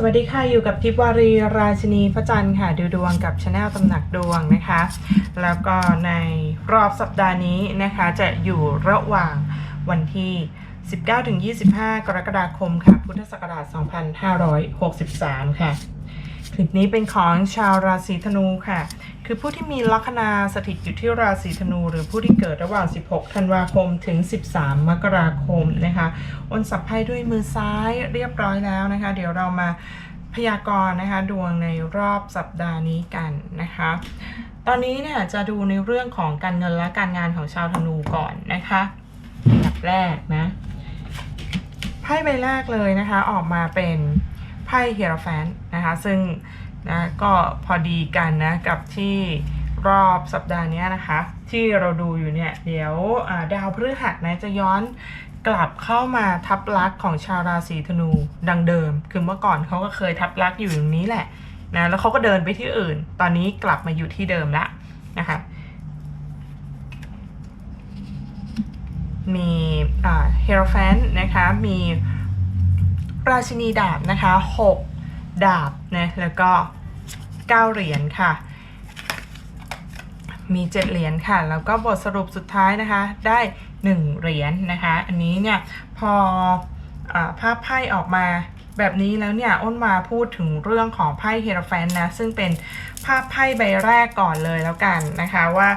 สวัสดีค่ะ อยู่กับทิพวารีราชินีพระจันทร์ค่ะ ดูดวงกับชาแนลตำหนักดวงนะคะ แล้วก็ในรอบสัปดาห์นี้นะคะ จะอยู่ระหว่างวันที่ 19-25 กรกฎาคมค่ะ พุทธศักราช 2563 ค่ะ คลิปนี้เป็นของชาวราศีธนูค่ะ คือผู้ที่มีลัคนาสถิตอยู่ที่ราศีธนู หรือผู้ที่เกิดระหว่าง 16 ธันวาคมถึง 13 มกราคมนะคะโอนสับไพ่ด้วยมือซ้ายเรียบร้อยแล้วนะคะ เดี๋ยวเรามาพยากรณ์นะคะดวงในรอบสัปดาห์นี้กันนะคะ ตอนนี้เนี่ยจะดูในเรื่องของการเงินและการงานของชาวธนูก่อนนะคะอันดับแรกนะไพ่ใบแรกเลยนะคะออกมาเป็นไพ่เฮียร์แฟนนะคะ ซึ่ง นะก็พอดีกันนะกับที่รอบสัปดาห์นี้นะคะ ที่เราดูอยู่เนี่ย เดี๋ยวดาวพฤหัสนะจะย้อนกลับเข้ามาทับลักษณ์ของชาวราศีธนูดังเดิม คือเมื่อก่อนเขาก็เคยทับลักษณ์อยู่อย่างนี้แหละนะแล้วเขาก็เดินไปที่อื่น ตอนนี้กลับมาอยู่ที่เดิมละนะคะมีเฮโรแฟนนะคะมีราชินีดาบนะคะ6 ดาบนะแล้วก็9เหรียญค่ะ มี7เหรียญค่ะ แล้วก็บทสรุปสุดท้ายนะคะ ได้1เหรียญนะคะ อันนี้เนี่ยพออภาพไพ่ออกมาแบบนี้แล้วเนี่ยอ้นมาพูดถึงเรื่องของไพ่เฮโรแฟนนะซึ่งเป็นภาพไพ่ใบแรกก่อนเลยแล้วกันนะคะว่า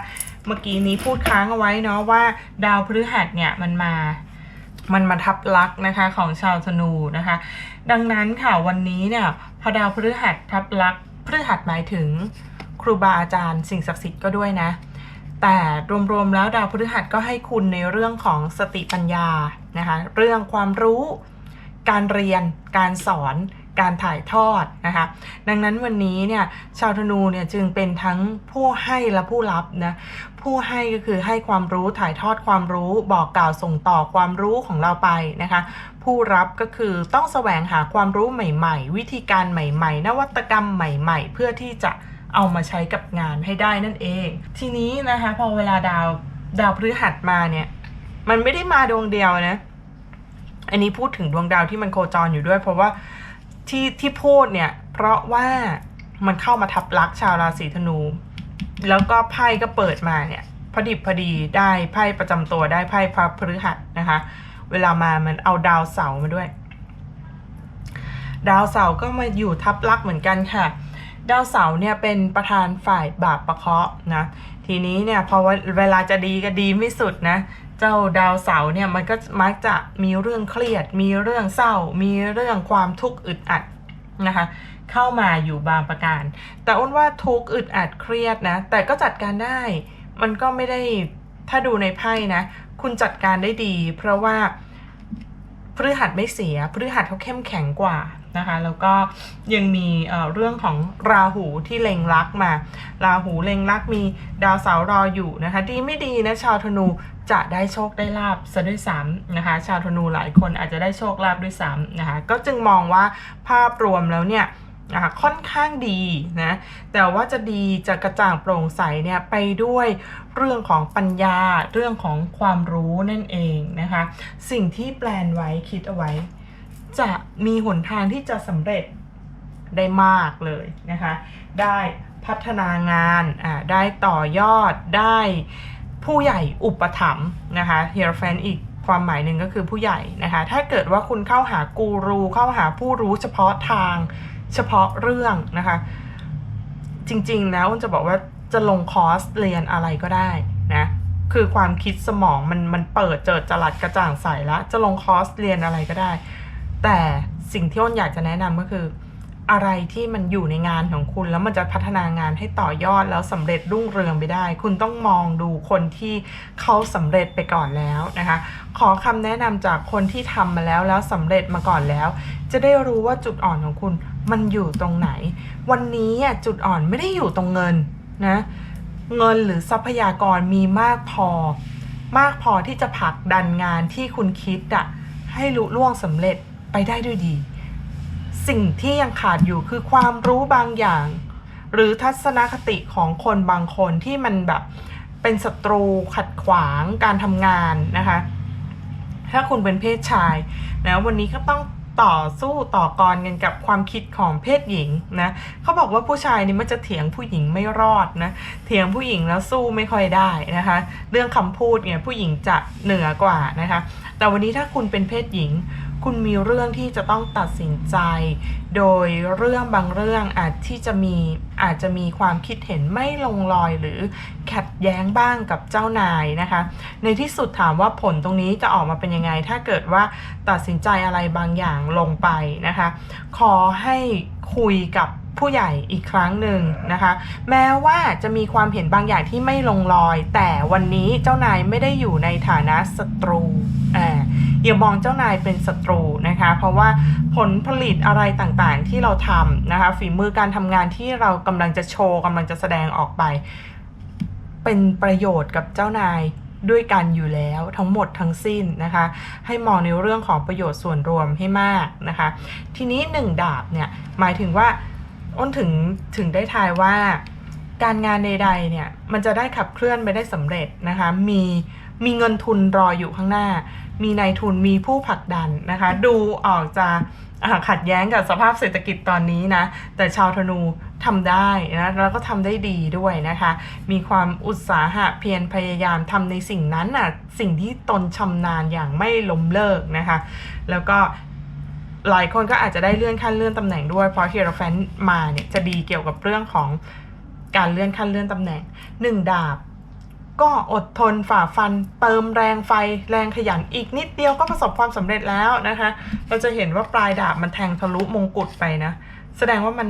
เมื่อกี้นี้พูดค้างเอาไว้เนาะว่าดาวพฤหัสเนี่ยมันมามันมาทับลักนะคะของชาวธนูนะคะ ดังนั้นค่ะวันนี้เนี่ย พอดาวพฤหัสทับลักษ์พฤหัสหมายถึง ครูบาอาจารย์สิ่งศักดิ์สิทธิ์ก็ด้วยนะ แต่รวมๆแล้วดาวพฤหัสก็ให้คุณในเรื่องของสติปัญญานะคะเรื่องความรู้ การเรียนการสอน การถ่ายทอดนะคะดังนั้นวันนี้เนี่ยชาวธนูเนี่ยจึงเป็นทั้งผู้ให้และผู้รับนะผู้ให้ก็คือให้ความรู้ถ่ายทอดความรู้บอกกล่าวส่งต่อความรู้ของเราไปนะคะผู้รับก็คือต้องแสวงหาความรู้ใหม่ๆ วิธีการใหม่ๆ นวัตกรรมใหม่ ๆ เพื่อที่จะเอามาใช้กับงานให้ได้นั่นเอง ทีนี้นะคะพอเวลาดาวดาวพฤหัสมาเนี่ยมันไม่ได้มาดวงเดียวนะ อันนี้พูดถึงดวงดาวที่มันโคจรอยู่ด้วย เพราะว่า ที่ที่พูดเนี่ย เพราะว่ามันเข้ามาทับลักชาวราศีธนู แล้วก็ไพ่ก็เปิดมาเนี่ยพอดิบพอดีได้ไพ่ประจำตัวได้ไพ่พระพฤหัสนะคะ เวลามามันเอาดาวเสาร์มาด้วย ดาวเสาร์ก็มาอยู่ทับลักเหมือนกันค่ะ ดาวเสาร์เนี่ยเป็นประธานฝ่ายบาปประเคาะนะ ทีนี้เนี่ยพอเวลาจะดีก็ดีไม่สุดนะ เจ้าดาวเสาร์เนี่ยมันก็มักจะมีเรื่องเครียด มีเรื่องเศร้า มีเรื่องความทุกข์อึดอัดนะคะเข้ามาอยู่บางประการ แต่อ้นว่าทุกข์อึดอัดเครียดนะ แต่ก็จัดการได้ มันก็ไม่ได้ถ้าดูในไพ่นะ คุณจัดการได้ดี เพราะว่าพฤหัสไม่เสียพฤหัสเขาเข้มแข็งกว่า นะคะแล้วก็ยังมีเรื่องของราหูที่เล็งลักมา ราหูเล็งลักมีดาวเสาร์รออยู่นะคะดีไม่ดีนะชาวธนูจะได้โชคได้ลาบซะด้วยซ้ำนะคะ ชาวธนูหลายคนอาจจะได้โชคลาภด้วยซ้ำนะคะก็จึงมองว่าภาพรวมแล้วเนี่ยนะคะค่อนข้างดีนะแต่ว่าจะดีจะกระจ่างโปร่งใสเนี่ยไปด้วยเรื่องของปัญญาเรื่องของความรู้นั่นเองนะคะ สิ่งที่แปลนไว้คิดเอาไว้ จะมีหนทางที่จะสำเร็จได้มากเลยนะคะ ได้พัฒนางานอ่าได้ต่อยอดได้ผู้ใหญ่อุปถัมภ์นะคะเฮียร์แฟนอีกความหมายหนึ่งก็คือผู้ใหญ่นะคะ ถ้าเกิดว่าคุณเข้าหากูรูเข้าหาผู้รู้เฉพาะทางเฉพาะเรื่องนะคะ จริงๆแล้วจะบอกว่าจะลงคอร์สเรียนอะไรก็ได้นะคือความคิดสมองมันมันเปิดเจิดจรัสกระจ่างใสแล้วจะลงคอร์สเรียนอะไรก็ได้ แต่สิ่งที่อ้นอยากจะแนะนำก็คือ อะไรที่มันอยู่ในงานของคุณ แล้วมันจะพัฒนางานให้ต่อยอดแล้วสำเร็จรุ่งเรืองไปได้ คุณต้องมองดูคนที่เขาสำเร็จไปก่อนแล้วนะคะ ขอคำแนะนำจากคนที่ทำมาแล้วแล้วสำเร็จมาก่อนแล้ว จะได้รู้ว่าจุดอ่อนของคุณมันอยู่ตรงไหน วันนี้อะจุดอ่อนไม่ได้อยู่ตรงเงินนะเงินหรือทรัพยากรมีมากพอ มากพอที่จะผลักดันงานที่คุณคิดอะให้ลุล่วงสำเร็จ ไปได้ด้วยดี สิ่งที่ยังขาดอยู่คือความรู้บางอย่าง หรือทัศนคติของคนบางคนที่มันแบบเป็นศัตรูขัดขวางการทำงานนะคะ ถ้าคุณเป็นเพศชายนะวันนี้ก็ต้องต่อสู้ต่อกรกันกับความคิดของเพศหญิงนะเขาบอกว่าผู้ชายนี่มันจะเถียงผู้หญิงไม่รอดนะเถียงผู้หญิงแล้วสู้ไม่ค่อยได้นะคะ เรื่องคำพูดเนี่ยผู้หญิงจะเหนือกว่านะคะ แต่วันนี้ถ้าคุณเป็นเพศหญิง คุณมีเรื่องที่จะต้องตัดสินใจ โดยเรื่องบางเรื่องอาจที่จะมีอาจจะมีความคิดเห็นไม่ลงรอยหรือขัดแย้งบ้างกับเจ้านายนะคะ ในที่สุดถามว่าผลตรงนี้จะออกมาเป็นยังไง ถ้าเกิดว่าตัดสินใจอะไรบางอย่างลงไปนะคะ ขอให้คุยกับผู้ใหญ่อีกครั้งหนึ่งนะคะ แม้ว่าจะมีความเห็นบางอย่างที่ไม่ลงรอย แต่วันนี้เจ้านายไม่ได้อยู่ในฐานะศัตรู อย่ามองเจ้านายเป็นศัตรูนะคะ เพราะว่าผลผลิตอะไรต่างๆที่เราทำนะคะ ฝีมือการทำงานที่เรากำลังจะโชว์กำลังจะแสดงออกไป เป็นประโยชน์กับเจ้านายด้วยกันอยู่แล้วทั้งหมดทั้งสิ้นนะคะ ให้มองในเรื่องของประโยชน์ส่วนรวมให้มากนะคะ ทีนี้หนึ่งดาบเนี่ยหมายถึงว่าอ้นถึงถึงได้ทายว่าการงานใดๆเนี่ยมันจะได้ขับเคลื่อนไปได้สำเร็จนะคะ มีมีเงินทุนรออยู่ข้างหน้า มีนายทุนมีผู้ผลักดันนะคะ ดูออกจะอ่าขัดแย้งกับสภาพเศรษฐกิจตอนนี้นะ แต่ชาวธนูทำได้นะแล้วก็ทำได้ดีด้วยนะคะ มีความอุตสาหะเพียรพยายามทำในสิ่งนั้นน่ะสิ่งที่ตนชำนาญอย่างไม่ล้มเลิกนะคะ แล้วก็หลายคนก็อาจจะได้เลื่อนขั้นเลื่อนตำแหน่งด้วยเพราะเฮียโรแฟนมาเนี่ยจะดีเกี่ยวกับเรื่องของการเลื่อนขั้นเลื่อนตำแหน่งหนึ่งดาบ ก็อดทนฝ่าฟัน เติมแรงไฟแรงขยันอีกนิดเดียวก็ประสบความสำเร็จแล้วนะคะ เราจะเห็นว่าปลายดาบมันแทงทะลุมงกุฎไปนะ แสดงว่ามัน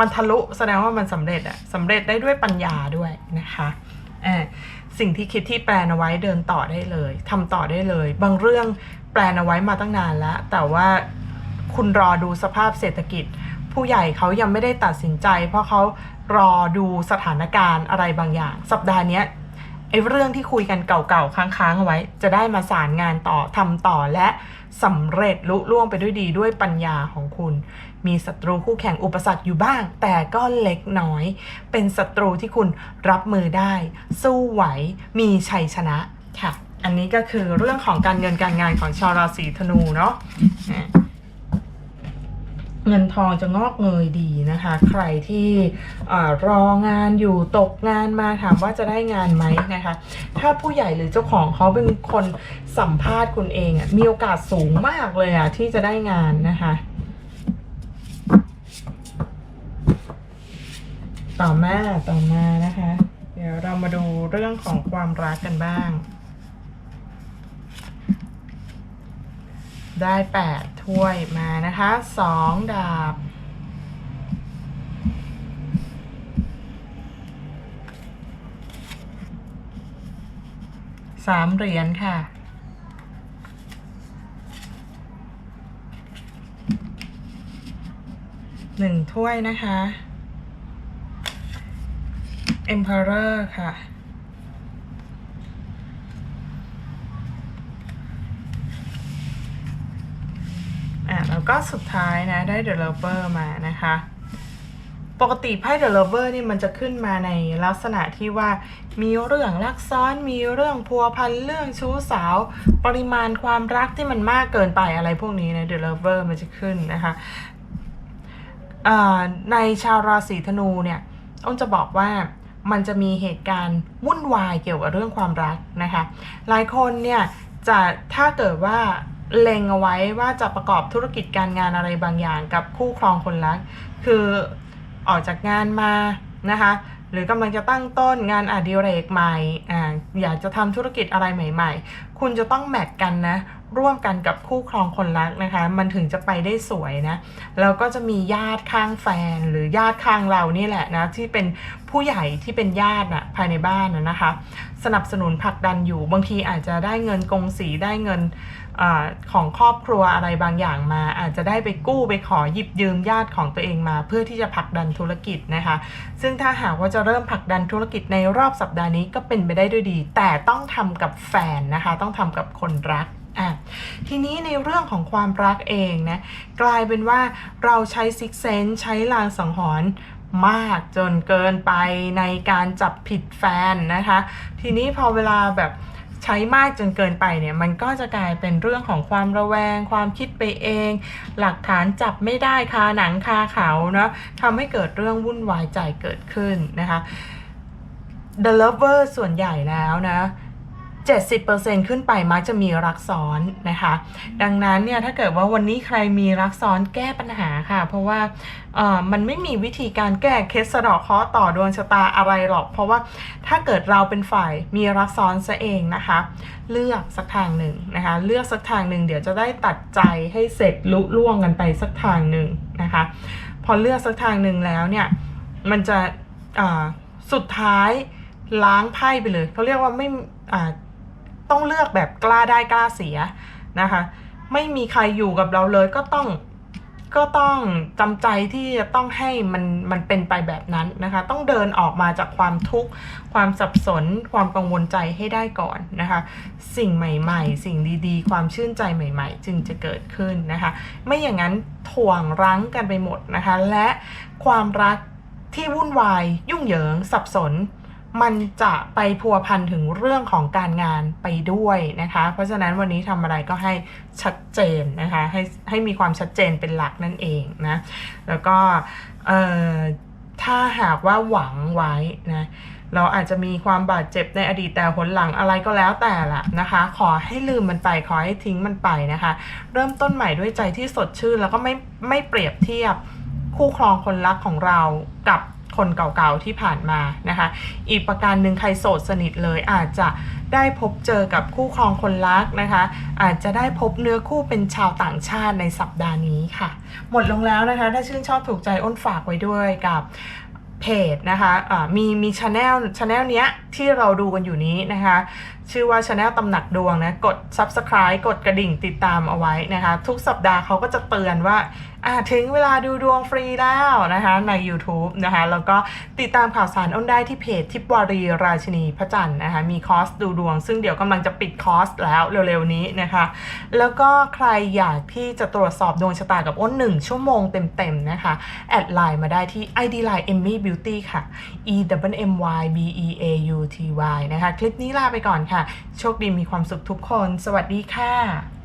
มันทะลุแสดงว่ามันสำเร็จอะสำเร็จได้ด้วยปัญญาด้วยนะคะอ่าสิ่งที่คิดที่แปลนเอาไว้เดินต่อได้เลยทำต่อได้เลย บางเรื่องแปลนเอาไว้มาตั้งนานแล้ว แต่ว่าคุณรอดูสภาพเศรษฐกิจ ผู้ใหญ่เขายังไม่ได้ตัดสินใจ เพราะเขารอดูสถานการณ์อะไรบางอย่าง สัปดาห์นี้ ไอ้เรื่องที่คุยกันเก่าๆค้างๆเอาไว้ จะได้มาสารงานต่อทำต่อและสำเร็จลุล่วงไปด้วยดีด้วยปัญญาของคุณ มีศัตรูคู่แข่งอุปสรรคอยู่บ้าง แต่ก็เล็กน้อย เป็นศัตรูที่คุณรับมือได้ สู้ไหว มีชัยชนะค่ะ อันนี้ก็คือเรื่องของการเงินการงานของชาวราศีธนูเนาะอะ เงินทองจะงอกเงยดีนะคะ ใครที่รองานอยู่ตกงานมาถามว่าจะได้งานไหมนะคะ ถ้าผู้ใหญ่หรือเจ้าของเขาเป็นคนสัมภาษณ์คุณเองอะมีโอกาสสูงมากเลยอะที่จะได้งานนะคะต่อมาต่อมานะคะ เดี๋ยวเรามาดูเรื่องของความรักกันบ้าง ได้แปดถ้วยมานะคะสองดาบ สามเหรียญค่ะ หนึ่งถ้วยนะคะ Emperor ค่ะ อะแล้ว ก็สุดท้ายนะได้ The Lover มานะคะ ปกติไพ่ The Lover นี่มันจะขึ้นมาในลักษณะที่ว่ามีเรื่องรักซ้อนมีเรื่องพัวพันเรื่องชู้สาว ปริมาณความรักที่มันมากเกินไปอะไรพวกนี้นะ The Lover มันจะขึ้นนะคะในชาวราศีธนูเนี่ยอ้นจะบอกว่ามันจะมีเหตุการณ์วุ่นวายเกี่ยวกับเรื่องความรักนะคะ หลายคนเนี่ยจะถ้าเกิดว่า เล็งเอาไว้ว่าจะประกอบธุรกิจการงานอะไรบางอย่างกับคู่ครองคนรัก คือออกจากงานมานะคะหรือกำลังจะตั้งต้นงานอดิเรกใหม่อ่าอยากจะทำธุรกิจอะไรใหม่ ๆ คุณจะต้องแมทกันนะ ร่วมกันกับคู่ครองคนรักนะคะ มันถึงจะไปได้สวยนะแล้วก็จะมีญาติข้างแฟนหรือญาติข้างเรานี่แหละนะที่เป็นผู้ใหญ่ที่เป็นญาตินะภายในบ้านนะนะคะ สนับสนุนผลักดันอยู่บางทีอาจจะได้เงินกงสีได้เงินอของครอบครัวอะไรบางอย่างมา อาจจะได้ไปกู้ไปขอหยิบยืมญาติของตัวเองมา เพื่อที่จะผลักดันธุรกิจนะคะ ซึ่งถ้าหากว่าจะเริ่มผลักดันธุรกิจในรอบสัปดาห์นี้ก็เป็นไปได้ด้วยดี แต่ต้องทำกับแฟนนะคะ ต้องทำกับคนรัก อะทีนี้ในเรื่องของความรักเองนะกลายเป็นว่าเราใช้ซิกเซนใช้ลางสังหรณ์มากจนเกินไปในการจับผิดแฟนนะคะ ทีนี้พอเวลาแบบใช้มากจนเกินไปเนี่ยมันก็จะกลายเป็นเรื่องของความระแวง ความคิดไปเอง หลักฐานจับไม่ได้คาหนังคาเขาเนาะทำให้เกิดเรื่องวุ่นวายใจเกิดขึ้นนะคะ The Lover ส่วนใหญ่แล้วนะ 70%ขึ้นไปมักจะมีรักซ้อนนะคะ ดังนั้นเนี่ยถ้าเกิดว่าวันนี้ใครมีรักซ้อนแก้ปัญหาค่ะ เพราะว่าเออมันไม่มีวิธีการแก้เคสสะดอกเคราะห์ต่อดวงชะตาอะไรหรอก เพราะว่าถ้าเกิดเราเป็นฝ่ายมีรักซ้อนซะเองนะคะ เลือกสักทางหนึ่งนะคะ เลือกสักทางหนึ่งเดี๋ยวจะได้ตัดใจให้เสร็จลุล่วงกันไปสักทางหนึ่งนะคะ พอเลือกสักทางหนึ่งแล้วเนี่ยมันจะอ่าสุดท้ายล้างไพ่ไปเลยเขาเรียกว่าไม่อ่า ต้องเลือกแบบกล้าได้กล้าเสียนะคะ ไม่มีใครอยู่กับเราเลยก็ต้องก็ต้องจำใจที่จะต้องให้มันมันเป็นไปแบบนั้นนะคะ ต้องเดินออกมาจากความทุกข์ ความสับสน ความกังวลใจให้ได้ก่อนนะคะ สิ่งใหม่ ๆ สิ่งดีๆ ความชื่นใจใหม่ ๆ จึงจะเกิดขึ้นนะคะ ไม่อย่างนั้นถ่วงรั้งกันไปหมดนะคะ และความรักที่วุ่นวาย ยุ่งเหยิง สับสน มันจะไปพัวพันถึงเรื่องของการงานไปด้วยนะคะ เพราะฉะนั้นวันนี้ทำอะไรก็ให้ชัดเจนนะคะให้ให้มีความชัดเจนเป็นหลักนั่นเองนะแล้วก็เอ่อถ้าหากว่าหวังไว้นะเราอาจจะมีความบาดเจ็บในอดีตแต่หนหลังอะไรก็แล้วแต่ละนะคะ ขอให้ลืมมันไปขอให้ทิ้งมันไปนะคะ เริ่มต้นใหม่ด้วยใจที่สดชื่น แล้วก็ไม่ไม่เปรียบเทียบคู่ครองคนรักของเรากับ คนเก่าๆที่ผ่านมานะคะ อีกประการหนึ่งใครโสดสนิทเลยอาจจะได้พบเจอกับคู่ครองคนรักนะคะ อาจจะได้พบเนื้อคู่เป็นชาวต่างชาติในสัปดาห์นี้ค่ะ หมดลงแล้วนะคะ ถ้าชื่นชอบถูกใจอ้นฝากไว้ด้วยกับเพจนะคะะมีมีชาแนลชาแนลเนี้ยที่เราดูกันอยู่นี้นะคะ ชื่อว่าชาแนลตำหนักดวงนะ กด subscribe กดกระดิ่งติดตามเอาไว้นะคะ ทุกสัปดาห์เขาก็จะเตือนว่า อ่าถึงเวลาดูดวงฟรีแล้วนะคะใน YouTube นะคะแล้วก็ติดตามข่าวสารอ้นได้ที่เพจทิพวารีราชินีพระจันทร์นะคะมีคอร์สดูดวง ซึ่งเดี๋ยวกำลังจะปิดคอร์สแล้วเร็วๆนี้นะคะ แล้วก็ใครอยากที่จะตรวจสอบดวงชะตากับอ้น1ชั่วโมงเต็มๆนะคะ แอดไลน์มาได้ที่ ID Line Emmy Beauty ค่ะ E W M Y B E A U T Y นะคะ คลิปนี้ลาไปก่อนค่ะ โชคดีมีความสุขทุกคน สวัสดีค่ะ